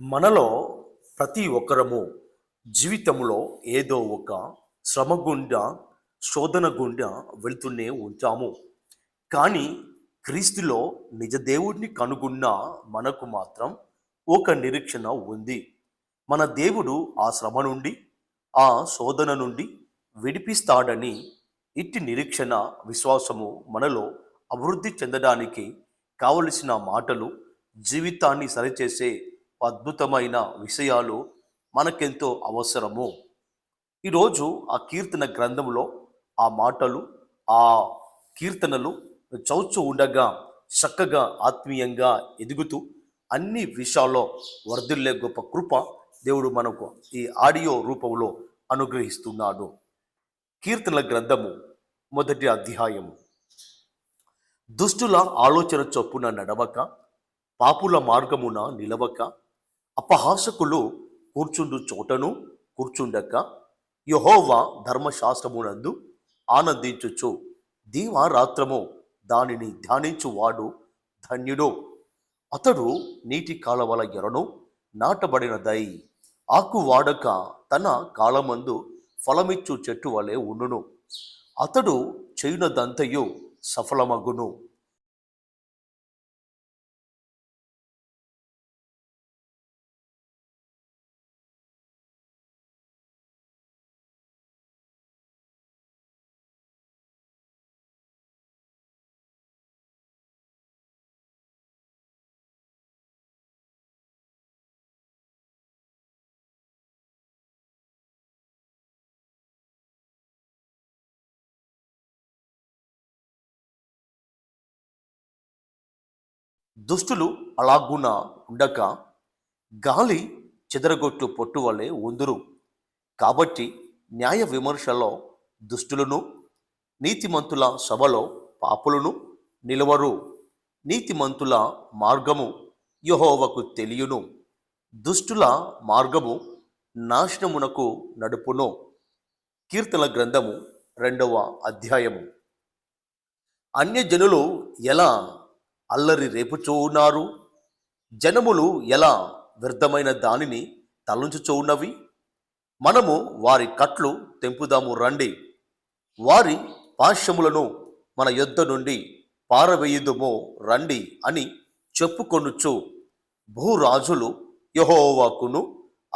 మనలో ప్రతి ఒక్కరము జీవితంలో ఏదో ఒక శ్రమ గుండా శోధన గుండా వెళ్తూనే ఉంటాము. కానీ క్రీస్తులో నిజ దేవుడిని కనుగొన్న మనకు మాత్రం ఒక నిరీక్షణ ఉంది. మన దేవుడు ఆ శ్రమ నుండి ఆ శోధన నుండి విడిపిస్తాడని ఇట్టి నిరీక్షణ విశ్వాసము మనలో అభివృద్ధి చెందడానికి కావలసిన మాటలు జీవితాన్ని సరిచేసే అద్భుతమైన విషయాలు మనకెంతో అవసరము. ఈరోజు ఆ కీర్తన గ్రంథంలో ఆ మాటలు ఆ కీర్తనలు చౌచు ఉండగా చక్కగా ఆత్మీయంగా ఎదుగుతూ అన్ని విషయాల్లో వర్ధిల్లే గొప్ప కృప దేవుడు మనకు ఈ ఆడియో రూపంలో అనుగ్రహిస్తున్నాడు. కీర్తనల గ్రంథము మొదటి అధ్యాయము. దుష్టుల ఆలోచన చొప్పున నడవక పాపుల మార్గమున నిలవక అపహాసకులు కూర్చుండు చోటను కూర్చుండక యహోవా ధర్మశాస్త్రమునందు ఆనందించుచు దీవారాత్రము దానిని ధ్యానించువాడు ధన్యుడు. అతడు నీటి కాలవల ఎరను నాటబడినదై ఆకు వాడక తన కాలమందు ఫలమిచ్చు చెట్టు వలె ఉండును. అతడు చేయునదంతయు సఫలమగును. దుష్టులు అలాగున ఉండక గాలి చెదరగొట్టు పొట్టు వలె ఉందురు కాబట్టి న్యాయ విమర్శలో దుష్టులను నీతిమంతుల సభలో పాపులను నిలవరు. నీతిమంతుల మార్గము యహోవకు తెలియను. దుష్టుల మార్గము నాశనమునకు నడుపును. కీర్తన గ్రంథము రెండవ అధ్యాయము. అన్యజనులు ఎలా అల్లరి రేపుచూన్నారు జనములు ఎలా వ్యర్థమైన దానిని తలంచుచూ ఉన్నవి మనము వారి కట్లు తెంపుదాము రండి. వారి పాశ్యములను మన యొద్ద నుండి పారవేయుదుమో రండి అని చెప్పుకొనుచు భూరాజులు యహోవాకును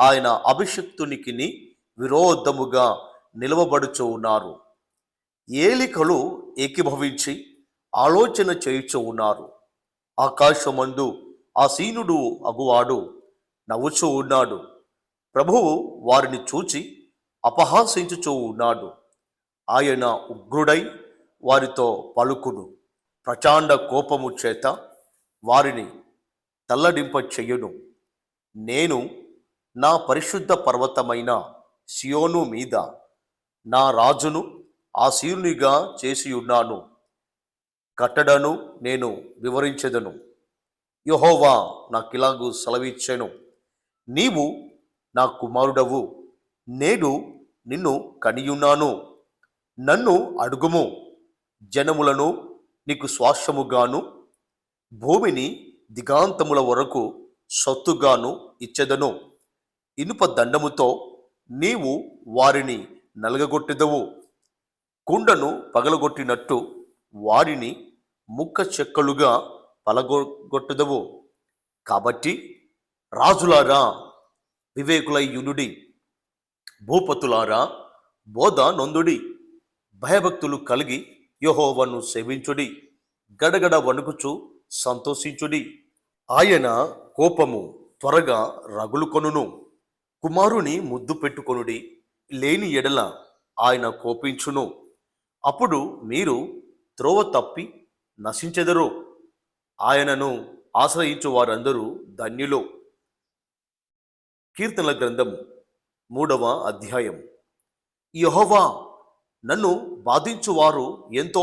ఆయన అభిషక్తునికిని విరోధముగా నిలవబడుచు ఉన్నారు ఏలికలు ఏకీభవించి ఆలోచన చేయుచు ఉన్నారు ఆకాశమందు ఆ సీనుడు అగువాడు నవ్వుచూ ఉన్నాడు. ప్రభువు వారిని చూచి అపహాసించుచూ ఉన్నాడు. ఆయన ఉగ్రుడై వారితో పలుకును. ప్రచాండ కోపము చేత వారిని తల్లడింప చెయ్యును నేను నా పరిశుద్ధ పర్వతమైన సియోను మీద నా రాజును ఆసీనునిగా చేసి ఉన్నాను కట్టడను నేను వివరించెదను. యహోవా నాకిలాగు సెలవిచ్చాను. నీవు నా కుమారుడవు. నేడు నిన్ను కనియున్నాను. నన్ను అడుగుము. జనములను నీకు శ్వాసముగాను భూమిని దిగాంతముల వరకు సొత్తుగాను ఇచ్చెదను. ఇనుప దండముతో నీవు వారిని నలగగొట్టెదవు. కుండను పగలగొట్టినట్టు వారిని ముక్క చెక్కలుగా పలగొట్టదవు కాబట్టి రాజులారా వివేకులై యునుడి భూపతులారా బోధ నొందుడి భయభక్తులు కలిగి యహోవను సేవించుడి గడగడ వణుకుచు సంతోషించుడి. ఆయన కోపము త్వరగా రగులుకొనును. కుమారుని ముద్దు పెట్టుకొనుడి లేని ఎడల ఆయన కోపించును. అప్పుడు మీరు త్రోవ తప్పి నశించెదరో. ఆయనను ఆశ్రయించు వారందరూ ధన్యులు. కీర్తనల గ్రంథం మూడవ అధ్యాయం. యహోవా నన్ను బాధించువారు ఎంతో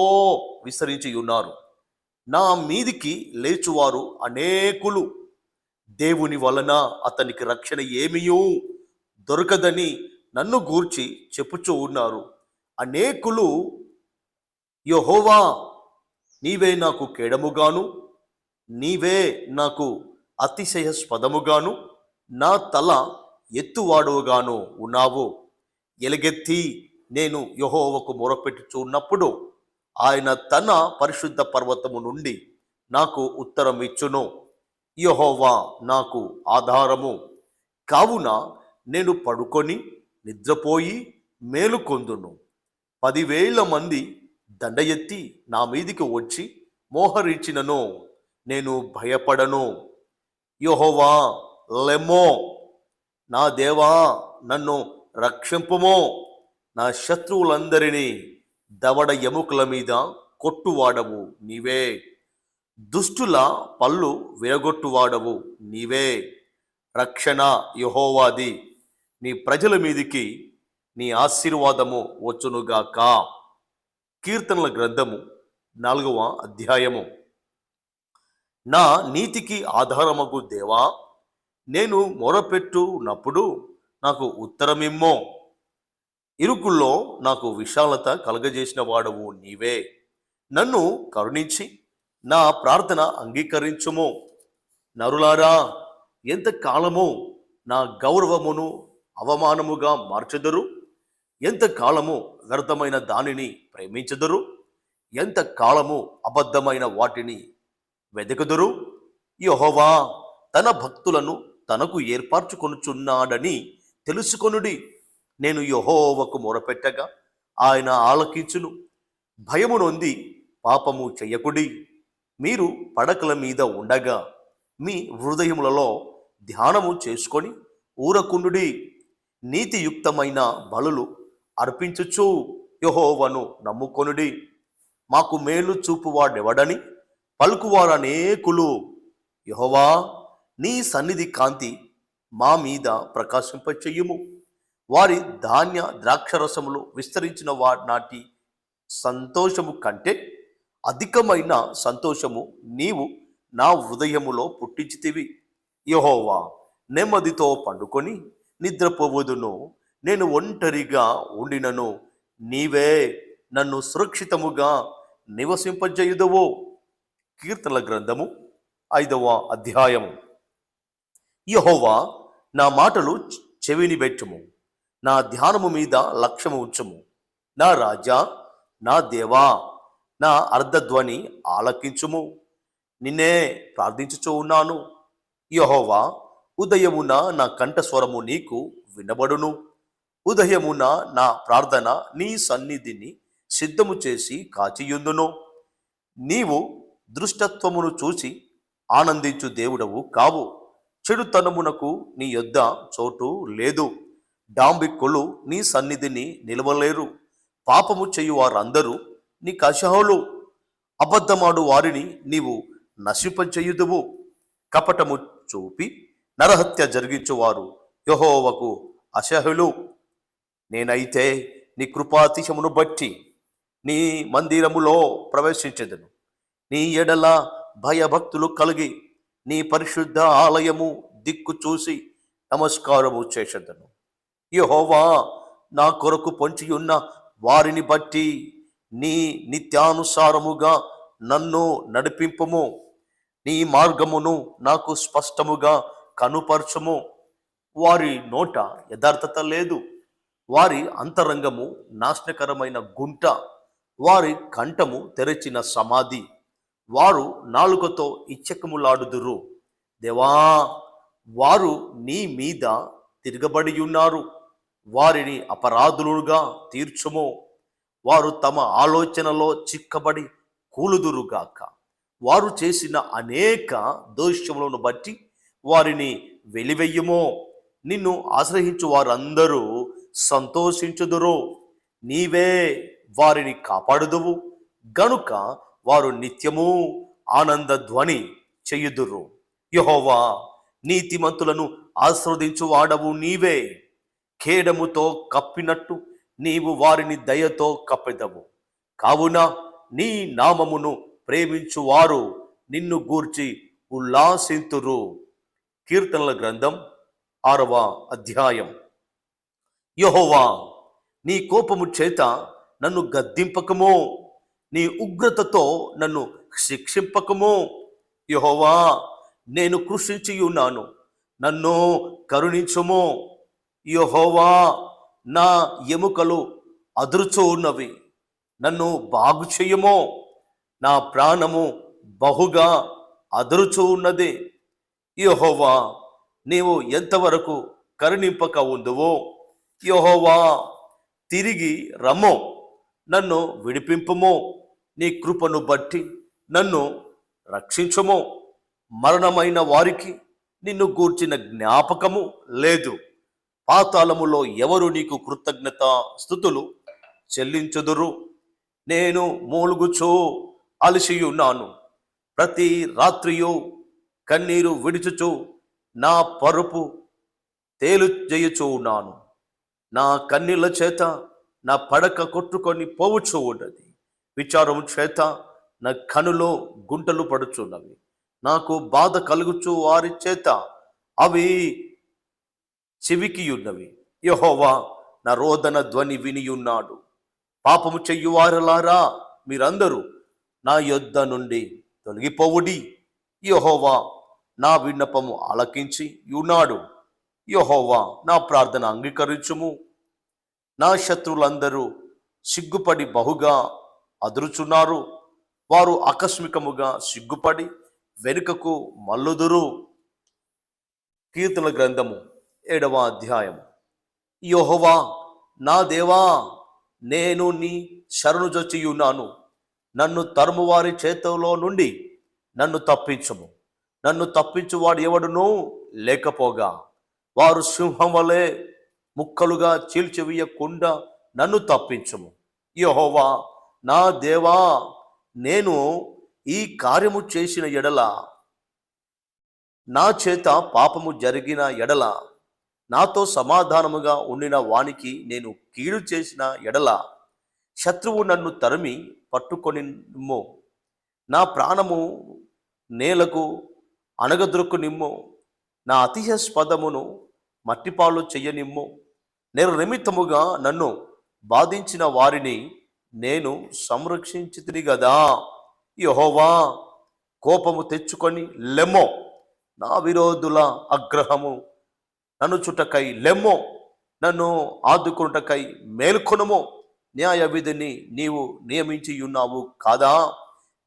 విస్తరించి ఉన్నారు నా మీదికి లేచువారు అనేకులు. దేవుని వలన అతనికి రక్షణ ఏమీయూ దొరకదని నన్ను గూర్చి చెప్పుచూ ఉన్నారు. అనేకులు యహోవా నీవే నాకు కేడముగాను నీవే నాకు అతిశయస్పదముగాను నా తల ఎత్తువాడుగాను ఉన్నావు. ఎలుగెత్తి నేను యహోవకు మొరపెట్టుచున్నప్పుడు ఆయన తన పరిశుద్ధ పర్వతము నుండి నాకు ఉత్తరం ఇచ్చును యహోవా నాకు ఆధారము. కావున నేను పడుకొని నిద్రపోయి మేలుకొందును. పదివేల మంది దండ ఎత్తి నా మీదికి వచ్చి మోహరించినను నేను భయపడను. యహోవా లెమ్మో! నా దేవా నన్ను రక్షింపుమో. నా శత్రువులందరినీ దవడ ఎముకల మీద కొట్టువాడవు నీవే. దుష్టుల పళ్ళు విరగొట్టువాడవు నీవే. రక్షణ యహోవాది. నీ ప్రజల మీదికి నీ ఆశీర్వాదము వచ్చునుగాక. కీర్తనల గ్రంథము నాలుగవ అధ్యాయము. నా నీతికి ఆధారమగు దేవా నేను మొరపెట్టునప్పుడు నాకు ఉత్తరమిమ్మో. ఇరుకుల్లో నాకు విశాలత కలగజేసిన వాడవు నీవే. నన్ను కరుణించి నా ప్రార్థన అంగీకరించుము. నరులారా ఎంత కాలము నా గౌరవమును అవమానముగా మార్చెదరు? ఎంత కాలము వ్యర్థమైన దానిని ప్రేమించదురు? ఎంత కాలము అబద్ధమైన వాటిని వెదకదురు? యహోవా తన భక్తులను తనకు ఏర్పరచుకొనుచున్నాడని తెలుసుకొనుడి. నేను యహోవకు మొరపెట్టగా ఆయన ఆలకించును. భయము నొంది పాపము చెయ్యకుడి మీరు పడకల మీద ఉండగా మీ హృదయములలో ధ్యానము చేసుకొని ఊరకుండుడి. నీతియుక్తమైన బలులు అర్పించుచు యహోవను నమ్ముకొనుడి. మాకు మేలు చూపువాడెవడని? పలుకువారు అనేకులు. యహోవా నీ సన్నిధి కాంతి మా మీద ప్రకాశింపచెయ్యుము వారి ధాన్య ద్రాక్షరసములు విస్తరించిన వారి నాటి సంతోషము కంటే అధికమైన సంతోషము నీవు నా హృదయములో పుట్టించితివి. యహోవా నెమ్మదితో పండుకొని నిద్రపోవదును. నేను ఒంటరిగా ఉండినను. నీవే నన్ను సురక్షితముగా నివసింపజేయుదవో. కీర్తనల గ్రంథము ఐదవ అధ్యాయము. యహోవా నా మాటలు చెవిని పెట్టుము నా ధ్యానము మీద లక్ష్యము ఉంచుము. నా రాజా నా దేవా నా అర్ధధ్వని ఆలకించుము. నిన్నే ప్రార్థించుచూ ఉన్నాను. యహోవా ఉదయమున నా కంఠస్వరము నీకు వినబడును. ఉదయమున నా ప్రార్థన నీ సన్నిధిని సిద్ధము చేసి కాచియుందును. నీవు దృష్టత్వమును చూసి ఆనందించు దేవుడవు కావు. చెడుతనమునకు నీ యొద్ద చోటు లేదు. డాంబిక్కులు నీ సన్నిధిని నిలవలేరు. పాపము చేయు వారందరూ నీ కషహులు. అబద్ధమాడు వారిని నీవు నశింపచేయుదువు. కపటము చూపి నరహత్య జరిగించువారు యహోవకు అసహ్యులు. నేనైతే నీ కృపాతిశమును బట్టి నీ మందిరములో ప్రవేశించదును. నీ ఎడల భయభక్తులు కలిగి నీ పరిశుద్ధ ఆలయము దిక్కు చూసి నమస్కారము చేసేదను. యహోవా నా కొరకు పొంచియున్న వారిని బట్టి నీ నిత్యానుసారముగా నన్ను నడిపింపము. నీ మార్గమును నాకు స్పష్టముగా కనుపరచము. వారి నోట యథార్థత లేదు. వారి అంతరంగము నాశనకరమైన గుంట వారి కంఠము తెరచిన సమాధి. వారు నాలుకతో ఇచ్చకములాడుదురు. దేవా వారు నీ మీద తిరగబడి ఉన్నారు వారిని అపరాధులుగా తీర్చుము. వారు తమ ఆలోచనలో చిక్కబడి కూలుదురుగాక వారు చేసిన అనేక దోషములను బట్టి వారిని వెలివెయ్యమో నిన్ను ఆశ్రయించు వారందరూ సంతోషించుదురు. నీవే వారిని కాపాడుదువు. గనుక వారు నిత్యము ఆనంద ధ్వని చెయ్యుదురు యహోవా నీతిమంతులను ఆస్వాదించు వాడవు నీవే. ఖేడముతో కప్పినట్టు నీవు వారిని దయతో కప్పెదవు. కావున నీ నామమును ప్రేమించువారు నిన్ను గూర్చి ఉల్లాసింతురు. కీర్తనల గ్రంథం ఆరవ అధ్యాయం. యహోవా నీ కోపము చేత నన్ను గద్దింపకము. నీ ఉగ్రతతో నన్ను శిక్షింపకము. యహోవా నేను కృషించి ఉన్నాను నన్ను కరుణించుము. యహోవా నా ఎముకలు అదురుచూ ఉన్నవి నన్ను బాగు చేయము నా ప్రాణము బహుగా అదురుచూ ఉన్నది యహోవా నీవు ఎంతవరకు కరుణింపక ఉందువో యహోవా తిరిగి రమ్ము. నన్ను విడిపింపుము. నీ కృపను బట్టి నన్ను రక్షించుము. మరణమైన వారికి నిన్ను గూర్చిన జ్ఞాపకము లేదు. పాతాళములో ఎవరు నీకు కృతజ్ఞత స్థుతులు చెల్లించుదురు? నేను మూలుగుచో అలసియున్నాను. ప్రతి రాత్రియు కన్నీరు విడుచుచు నా పరుపు తేలు చేయుచూ ఉన్నాను నా కన్నీళ్ళ చేత నా పడక కొట్టుకొని పోవచ్చు ఉన్నది. విచారం చేత నా కనులో గుంటలు పడుచున్నవి. నాకు బాధ కలుగుచు వారి చేత అవి చెవికి ఉన్నవి యహోవా నా రోదన ధ్వని వినియున్నాడు. పాపము చెయ్యువారలారా మీరందరూ నా యొద్ద నుండి తొలగిపోవుడి. యహోవా నా విన్నపము ఆలకించి ఉన్నాడు యహోవా నా ప్రార్థన అంగీకరించుము. నా శత్రువులందరూ సిగ్గుపడి బహుగా అదురుచున్నారు. వారు ఆకస్మికముగా సిగ్గుపడి వెనుకకు మల్లుదురు కీర్తన గ్రంథము ఏడవ అధ్యాయం యోహోవా నా దేవా నేను నీ శరణు నన్ను తరుమువారి చేతిలో నుండి నన్ను తప్పించుము. నన్ను తప్పించువాడు ఎవడునూ లేకపోగా. వారు సింహం వలె ముక్కలుగా చీల్చివేయకుండా నన్ను తప్పించుము. యహోవా నా దేవా నేను ఈ కార్యము చేసిన ఎడల నా చేత పాపము జరిగిన ఎడల నాతో సమాధానముగా ఉండిన వానికి నేను కీడు చేసిన ఎడల శత్రువు నన్ను తరిమి పట్టుకొనిమ్ము నా ప్రాణము నేలకు అణగదొరుకు నిమ్ము నా అతిశస్పదమును మట్టిపాలు చెయ్యనిమ్ము. నేను నిమిత్తముగా నన్ను బాధించిన వారిని నేను సంరక్షించితిని గదా. యహోవా కోపము తెచ్చుకొని లెమ్మో. నా విరోధుల అగ్రహము నన్ను చుట్టకై లెమ్మో. నన్ను ఆదుకున్నటకై మేల్కొనుము. న్యాయ విధిని నీవు నియమించి ఉన్నావు కాదా?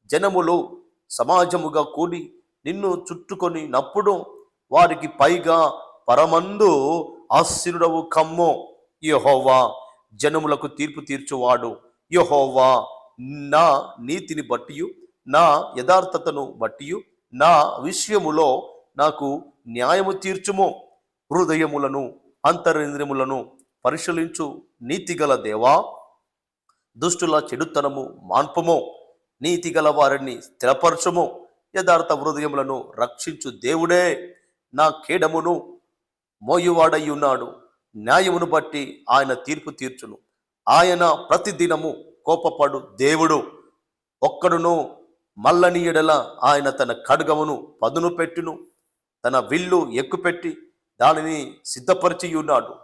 జనములు సమాజముగా కూడి నిన్ను చుట్టుకొని నప్పుడు వారికి పైగా పరమందు ఆశీనుడవు కమ్ము. యహోవా జనములకు తీర్పు తీర్చువాడు. యహోవా నా నీతిని బట్టియు నా యథార్థతను బట్టియు నా విషయములో నాకు న్యాయము తీర్చుము. హృదయములను అంతరింద్రియములను పరిశీలించు నీతిగల దేవా దుష్టుల చెడుతనము మాన్పము. నీతిగల వారిని స్థిరపరచము. యథార్థ హృదయములను రక్షించు దేవుడే. నా కేడమును మోయువాడై ఉన్నాడు న్యాయమును బట్టి ఆయన తీర్పు తీర్చును. ఆయన ప్రతిదినము కోపపడు దేవుడు. ఒక్కడును మల్లని ఎడల ఆయన తన ఖడ్గమును పదును పెట్టును. తన విల్లు ఎక్కుపెట్టి దానిని సిద్ధపరిచి ఉన్నాడు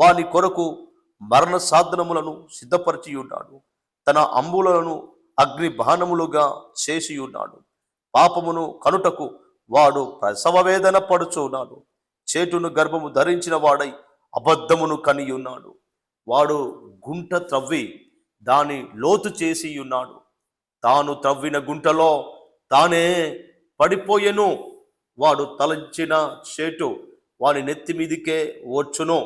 వాని కొరకు మరణ సాధనములను సిద్ధపరిచి ఉన్నాడు తన అంబులను అగ్ని బాణములుగా చేసి ఉన్నాడు పాపమును కనుటకు వాడు ప్రసవ వేదన పడుచున్నాడు. చేటును గర్భము ధరించిన వాడై అబద్ధమును కని ఉన్నాడు వాడు గుంట త్రవ్వి దాని లోతు చేసి ఉన్నాడు తాను త్రవ్విన గుంటలో తానే పడిపోయెను. వాడు తలంచిన చేటు వాని నెత్తి మీదికే వచ్చును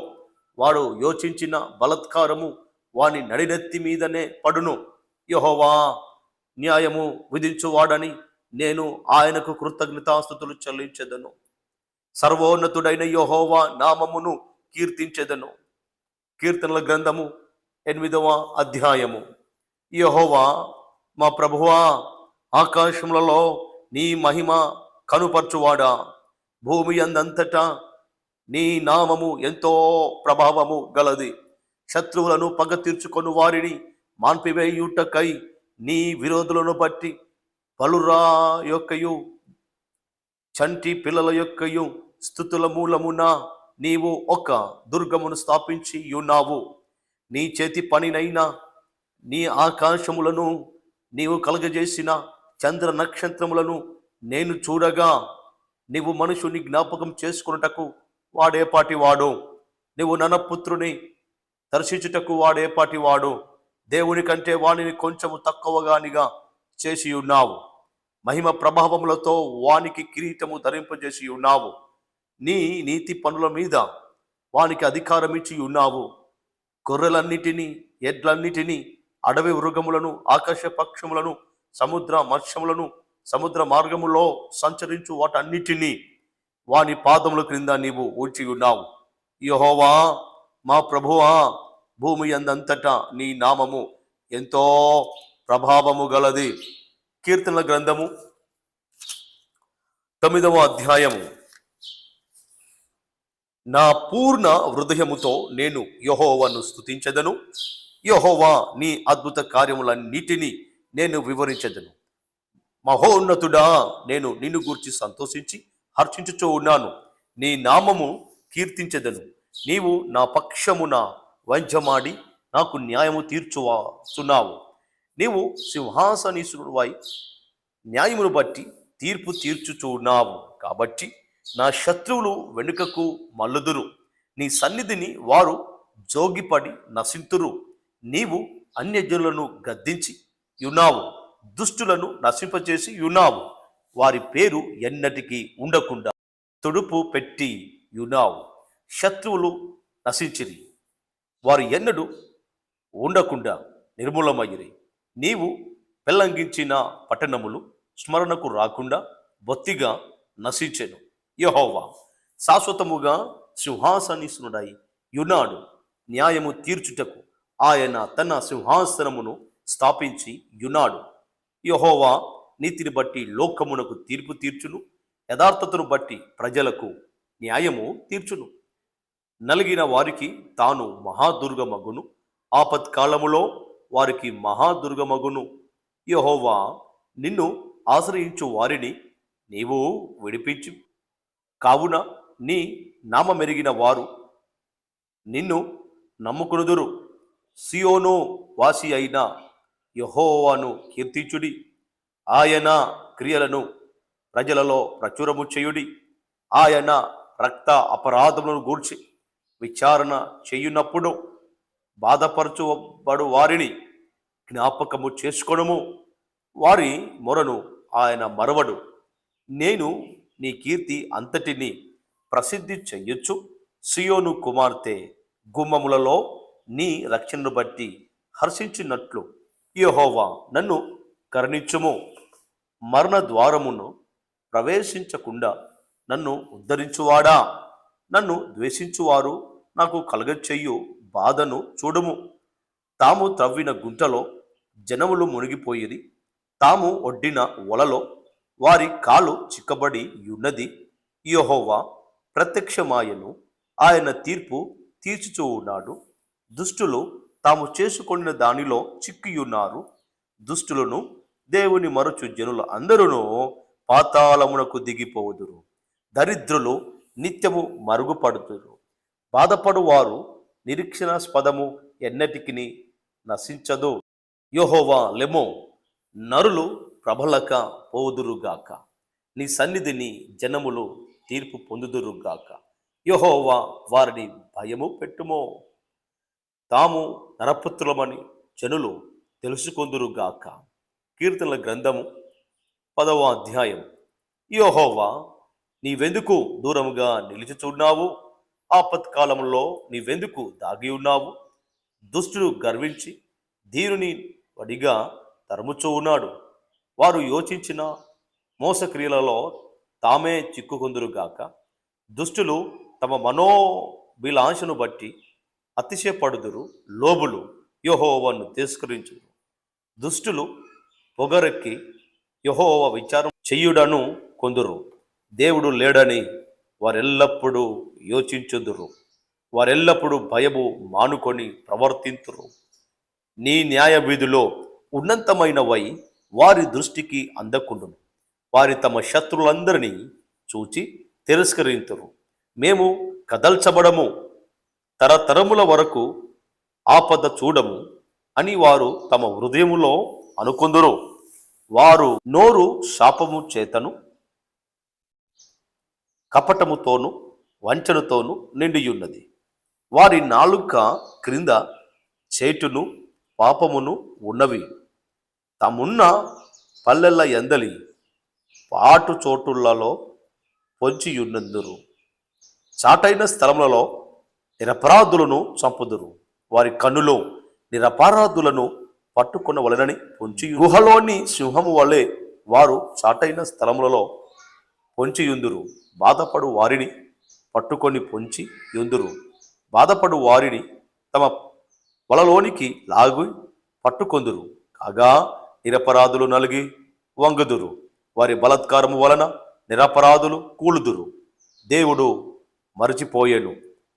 వాడు యోచించిన బలత్కారము వాని నడినెత్తి మీదనే పడును. యహోవా న్యాయము విధించువాడని నేను ఆయనకు కృతజ్ఞతాస్థుతులు చెల్లించదను. సర్వోన్నతుడైన యహోవా నామమును కీర్తించెదను. కీర్తనల గ్రంథము ఎనిమిదవ అధ్యాయము. యహోవా మా ప్రభువా ఆకాశములలో నీ మహిమ కనుపరచువాడా? భూమి అందంతటా నీ నామము ఎంతో ప్రభావము గలది. శత్రువులను పగ తీర్చుకొని వారిని మాన్పివేయుటకై నీ విరోధులను బట్టి పలురా యొక్కయు చంటి పిల్లల యొక్కయు స్థుతుల మూలమున నీవు ఒక దుర్గమును స్థాపించి ఉన్నావు నీ చేతి పనినైనా నీ ఆకాశములను నీవు కలగజేసిన చంద్ర నక్షత్రములను నేను చూడగా నీవు మనుషుని జ్ఞాపకం చేసుకున్నటకు వాడేపాటి వాడు నీవు ననపుత్రుని దర్శించుటకు వాడేపాటి వాడు దేవుని కంటే వానిని కొంచెము తక్కువగానిగా చేసి ఉన్నావు మహిమ ప్రభావములతో వానికి కిరీటము ధరింపజేసి ఉన్నావు నీ నీతి పనుల మీద వానికి అధికారం ఇచ్చి ఉన్నావు. గొర్రెలన్నిటినీ ఎడ్లన్నిటినీ అడవి మృగములను ఆకాశ పక్షములను సముద్ర మత్స్యములను సముద్ర మార్గములో సంచరించు వాటన్నిటినీ వాని పాదముల క్రింద నీవు ఊడ్చి ఉన్నావు. యహోవా మా ప్రభువా భూమి అందంతటా నీ నామము ఎంతో ప్రభావము గలది. కీర్తనల గ్రంథము తొమ్మిదవ అధ్యాయము. నా పూర్ణ హృదయముతో నేను యహోవాను స్థుతించదను యహోవా నీ అద్భుత కార్యములన్నిటినీ నేను వివరించదను. మహోన్నతుడా నేను నిన్ను గూర్చి సంతోషించి హర్షించుచూ ఉన్నాను. నీ నామము కీర్తించదను. నీవు నా పక్షమున వంచమాడి నాకు న్యాయము తీర్చువాచున్నావు. నీవు సింహాసనీశ్వరుడువై న్యాయమును బట్టి తీర్పు తీర్చుచున్నావు. కాబట్టి నా శత్రువులు వెనుకకు మల్లుదురు నీ సన్నిధిని వారు జోగిపడి నశింతురు. నీవు అన్యజనులను గద్దించి యునావు దుష్టులను నశింపచేసి యునావు వారి పేరు ఎన్నటికీ ఉండకుండా తుడుపు పెట్టి యునావు శత్రువులు నశించిరి. వారు ఎన్నడూ ఉండకుండా నిర్మూలమయ్యిరి. నీవు పెల్లంగించిన పట్టణములు స్మరణకు రాకుండా బొత్తిగా నశించెను. యహోవా శాశ్వతముగా సింహాసనీసునుడై యునాడు న్యాయము తీర్చుటకు ఆయన తన సింహాసనమును స్థాపించి యునాడు. యహోవా నీతిని బట్టి లోకమునకు తీర్పు తీర్చును యథార్థతను బట్టి ప్రజలకు న్యాయము తీర్చును. నలిగిన వారికి తాను మహాదుర్గమగును ఆపత్కాలములో వారికి మహాదుర్గమగును. యహోవా నిన్ను ఆశ్రయించు వారిని నీవు విడిపించు. కావున నీ నామమెరిగిన వారు నిన్ను నమ్ముకునుదురు. సియోను వాసి అయిన యహోవాను కీర్తించుడి. ఆయన క్రియలను ప్రజలలో ప్రచురము చేయుడి. ఆయన రక్త అపరాధములను గూర్చి విచారణ చేయునప్పుడు బాధపరచుబడు వారిని జ్ఞాపకము చేసుకొనము. వారి మొరను ఆయన మరవడు. నేను నీ కీర్తి అంతటిని ప్రసిద్ధి చెయ్యొచ్చు. సియోను కుమార్తె గుమ్మములలో నీ రక్షణను బట్టి హర్షించినట్లు యహోవా నన్ను కరుణించుము. మరణ ద్వారమును ప్రవేశించకుండా నన్ను ఉద్ధరించువాడా? నన్ను ద్వేషించువారు నాకు కలగచెయ్యు బాధను చూడము. తాము త్రవ్విన గుంటలో జనములు మునిగిపోయేది తాము ఒడ్డిన వలలో వారి కాలు చిక్కబడి ఉన్నది. యహోవా ప్రత్యక్షమాయను. ఆయన తీర్పు తీర్చుచూ ఉన్నాడు. దుష్టులు తాము చేసుకుని దానిలో చిక్కియున్నారు. దుష్టులను దేవుని మరచు జనుల అందరూ పాతాళమునకు దిగిపోవుదురు దరిద్రులు నిత్యము మరుగుపడుతురు బాధపడువారు నిరీక్షణాస్పదము ఎన్నటికి నశించదు. యెహోవా లెమో నరులు ప్రబలక పోదురుగాక. నీ సన్నిధిని జనములు తీర్పు పొందుదురుగాక. యహోవా వారిని భయము పెట్టుమో. తాము నరపుత్రులమని జనులు తెలుసుకొందురుగాక. కీర్తనల గ్రంథము పదవ అధ్యాయం. యహోవా నీవెందుకు దూరముగా నిలిచిచున్నావు? ఆపత్కాలంలో నీవెందుకు దాగి ఉన్నావు? దుష్టుడు గర్వించి ధీరుని వడిగా తరుముచూ ఉన్నాడు. వారు యోచించిన మోసక్రియలలో తామే చిక్కుకొందురుగాక దుష్టులు తమ మనోభిలాషను బట్టి అతిశయపడుదురు లోబులు యహోవను తిరస్కరించురు దుష్టులు పొగరెక్కి యహోవ విచారం చెయ్యుడను కొందురు. దేవుడు లేడని వారెల్లప్పుడూ యోచించుదురు. వారెల్లప్పుడూ భయము మానుకొని ప్రవర్తింతురు. నీ న్యాయ వీధిలో ఉన్నతమైనవై వారి దృష్టికి అందకుండును. వారి తమ శత్రులందరినీ చూచి తిరస్కరింతురు. మేము కదల్చబడము. తరతరముల వరకు ఆపద చూడము అని వారు తమ హృదయములో అనుకుందురు. వారు నోరు శాపము చేతను కపటముతోను వంచనతోను నిండియున్నది. వారి నాలుక క్రింద చేటును పాపమును ఉన్నవి. తమున్న పల్లెల ఎందలి పాటు చోటులలో పొంచియున్నందురు. చాటైన స్థలములలో నిరపరాధులను చంపుదురు. వారి కన్నులో నిరపరాధులను పట్టుకున్న వలనని పొంచి గుహలోని సింహము వలె వారు చాటైన స్థలములలో పొంచియుందురు. బాధపడు వారిని పట్టుకొని పొంచి యుందురు. బాధపడు వారిని తమ వలలోనికి లాగి పట్టుకొందురు. కాగా నిరపరాధులు నలిగి వంగుదురు. వారి బలత్కారము వలన నిరపరాధులు కూలుదురు. దేవుడు మరచిపోయేను.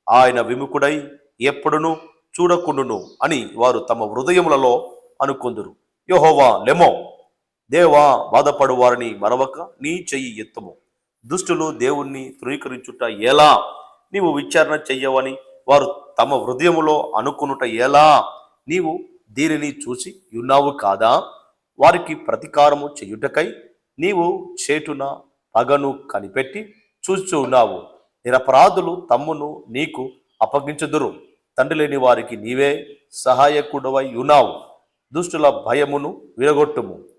ఆయన విముఖుడై ఎప్పుడును చూడకుండును అని వారు తమ హృదయములలో అనుకుందురు. యహోవా లెమో దేవా బాధపడు వారిని మరవక నీ చెయ్యి ఎత్తుము. దుష్టులు దేవుణ్ణి ధృవీకరించుట ఎలా? నీవు విచారణ చెయ్యవని వారు తమ హృదయములో అనుకునుట ఎలా? నీవు దీనిని చూసి ఉన్నావు కాదా? వారికి ప్రతీకారము చెయ్యుటకై నీవు చేటున పగను కనిపెట్టి చూస్తూ ఉన్నావు. నిరపరాధులు తమ్మును నీకు అప్పగించుదురు. తండ్రి లేని వారికి నీవే సహాయకుడవై ఉన్నావు. దుష్టుల భయమును విరగొట్టుము.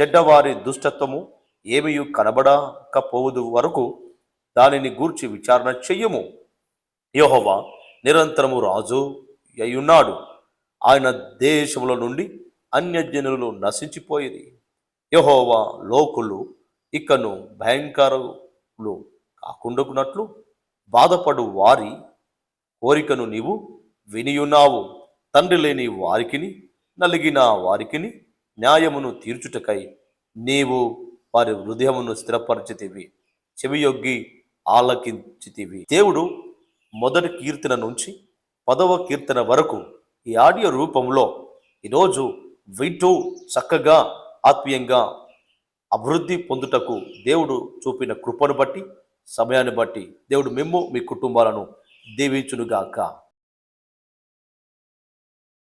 చెడ్డవారి దుష్టత్వము ఏమీ కనబడకపోవుదు వరకు దానిని గూర్చి విచారణ చెయ్యము. యెహోవా నిరంతరము రాజు అయ్యున్నాడు. ఆయన దేశముల నుండి అన్యజనులు నశించిపోయేది యహోవా లోకులు ఇకను భయంకరులు కాకుండాకున్నట్లు బాధపడు వారి కోరికను నీవు వినియున్నావు. తండ్రి లేని వారికిని నలిగిన వారికిని న్యాయమును తీర్చుటకై నీవు వారి హృదయమును స్థిరపరిచితివి చెవియొగ్గి ఆలకించితివి. దేవుడు మొదటి కీర్తన నుంచి పదవ కీర్తన వరకు ఈ ఆడియో రూపంలో ఈరోజు వింటూ చక్కగా ఆత్మీయంగా అభివృద్ధి పొందుటకు దేవుడు చూపిన కృపను బట్టి సమయాన్ని బట్టి దేవుడు మేము మీ కుటుంబాలను దీవించునుగాక.